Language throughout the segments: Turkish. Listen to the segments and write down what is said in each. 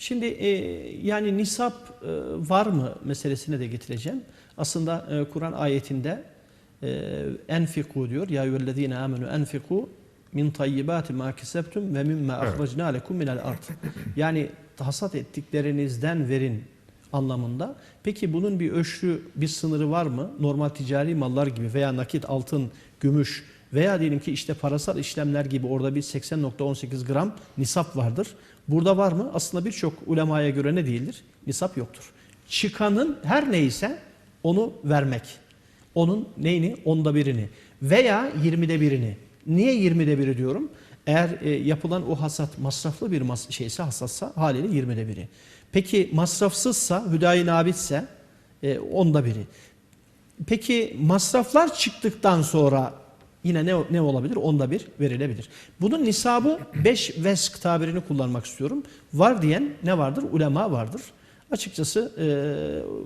Şimdi e, yani nisap e, var mı meselesine de getireceğim. Aslında e, Kur'an ayetinde e, enfiku diyor. Ya eyyühellezine amenu enfiku min tayyibati ma kesebtum ve mimma Evet. ahracna lekum minel ard. Yani hasat ettiklerinizden verin anlamında. Peki bunun bir ölçü, bir sınırı var mı? Normal ticari mallar gibi veya nakit, altın, gümüş veya diyelim ki işte parasal işlemler gibi orada bir 80.18 gram nisap vardır. Burada var mı? Aslında birçok ulemaya göre ne değildir? Nisap yoktur. Çıkanın her neyse onu vermek. Onun neyini? Onda birini. Veya yirmide birini. Niye yirmide biri diyorum? Eğer e, yapılan o hasat masraflı bir mas şeyse hasatsa haliyle yirmide biri. Peki masrafsızsa, hüdayi nabitse e, onda biri. Peki masraflar çıktıktan sonra yine ne, ne olabilir? Onda bir verilebilir. Bunun nisabı 5 vesk tabirini kullanmak istiyorum. Var diyen ne vardır? Ulema vardır. Açıkçası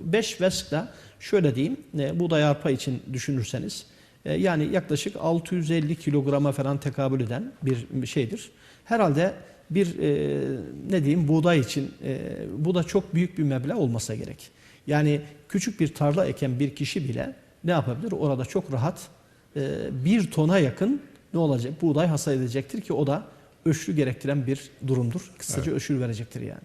5 vesk da şöyle diyeyim, e, buğday arpa için düşünürseniz e, yani yaklaşık 650 kilograma falan tekabül eden bir şeydir. Herhalde bir e, ne diyeyim buğday için e, bu da çok büyük bir meblağ olmasa gerek. Yani küçük bir tarla eken bir kişi bile ne yapabilir? Orada çok rahat e, bir tona yakın ne olacak? Buğday hasat edecektir ki o da öşrü gerektiren bir durumdur. Kısaca öşür verecektir yani.